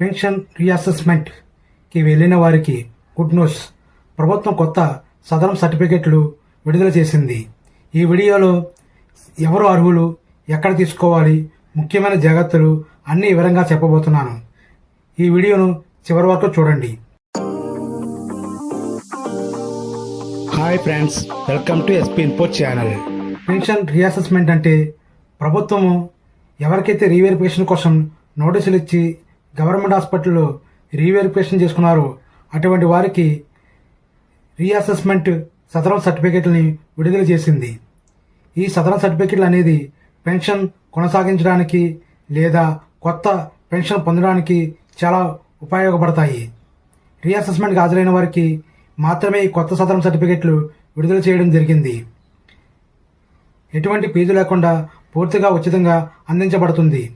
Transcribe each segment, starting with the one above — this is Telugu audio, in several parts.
పెన్షన్ రీఅసెస్మెంట్కి వెళ్ళిన వారికి గుడ్ న్యూస్. ప్రభుత్వం కొత్త సదరం సర్టిఫికెట్లు విడుదల చేసింది. ఈ వీడియోలో ఎవరు అర్హులు ఎక్కడ తీసుకోవాలి ముఖ్యమైన జాగ్రత్తలు అన్ని వివరంగా చెప్పబోతున్నాను. ఈ వీడియోను చివరి వరకు చూడండి. Hi friends welcome to SP info channel. Pension reassessment అంటే ప్రభుత్వము ఎవరికైతే రీవెరిఫికేషన్ కోసం నోటీసులు ఇచ్చి గవర్నమెంట్ హాస్పిటల్లో రీవెరిఫికేషన్ చేసుకున్నారో. అటువంటి వారికి రీఅసెస్మెంట్ సదరం సర్టిఫికేట్లని విడుదల చేసింది. ఈ సదరం సర్టిఫికెట్లు అనేది పెన్షన్ కొనసాగించడానికి లేదా కొత్త పెన్షన్ పొందడానికి చాలా ఉపయోగపడతాయి. రీఅసెస్మెంట్కి హాజరైన వారికి మాత్రమే ఈ కొత్త సదరం సర్టిఫికెట్లు విడుదల చేయడం జరిగింది. ఎటువంటి ఫీజు లేకుండా పూర్తిగా ఉచితంగా అందించబడుతుంది.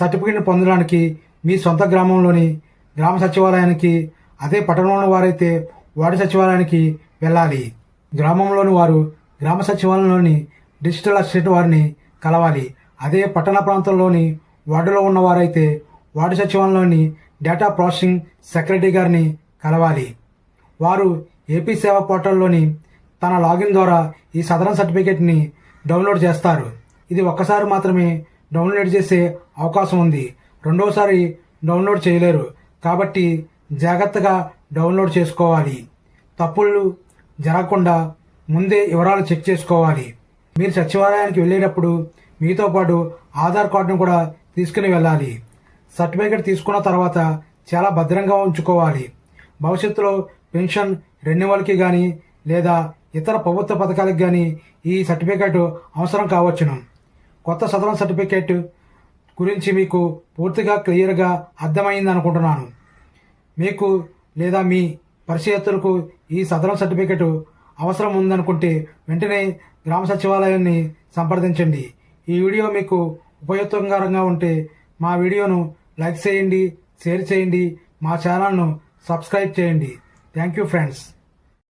సర్టిఫికెట్ను పొందడానికి మీ సొంత గ్రామంలోని గ్రామ సచివాలయానికి అదే పట్టణంలోని వారైతే వార్డు సచివాలయానికి వెళ్ళాలి. గ్రామంలోని వారు గ్రామ సచివాలయంలోని డిజిటల్ అసిస్టెంట్ వారిని కలవాలి. అదే పట్టణ ప్రాంతంలోని వార్డులో ఉన్నవారైతే వార్డు సచివాలయంలోని డేటా ప్రాసెసింగ్ సెక్రటరీ గారిని కలవాలి. వారు ఏపీ సేవా పోర్టల్లోని తన లాగిన్ ద్వారా ఈ సదరన్ సర్టిఫికేట్ని డౌన్లోడ్ చేస్తారు. ఇది ఒక్కసారి మాత్రమే డౌన్లోడ్ చేసే అవకాశం ఉంది. రెండవసారి డౌన్లోడ్ చేయలేరు. కాబట్టి జాగ్రత్తగా డౌన్లోడ్ చేసుకోవాలి. తప్పులు జరగకుండా ముందే వివరాలు చెక్ చేసుకోవాలి. మీరు సచివాలయానికి వెళ్ళేటప్పుడు మీతో పాటు ఆధార్ కార్డును కూడా తీసుకుని వెళ్ళాలి. సర్టిఫికేట్ తీసుకున్న తర్వాత చాలా భద్రంగా ఉంచుకోవాలి. భవిష్యత్తులో పెన్షన్ రెన్యువల్కి కానీ లేదా ఇతర ప్రభుత్వ పథకాలకు కానీ ఈ సర్టిఫికేట్ అవసరం కావచ్చును. కొత్త సదరం సర్టిఫికేట్ గురించి మీకు పూర్తిగా క్లియర్గా అర్థమైంది అనుకుంటున్నాను మీకు లేదా మీ పరిచయత్తులకు ఈ సదరం సర్టిఫికేట్ అవసరం ఉందనుకుంటే వెంటనే గ్రామ సచివాలయాన్ని సంప్రదించండి. ఈ వీడియో మీకు ఉపయోగకరంగా ఉంటే మా వీడియోను లైక్ చేయండి షేర్ చేయండి మా ఛానల్ను సబ్స్క్రైబ్ చేయండి. Thank you friends.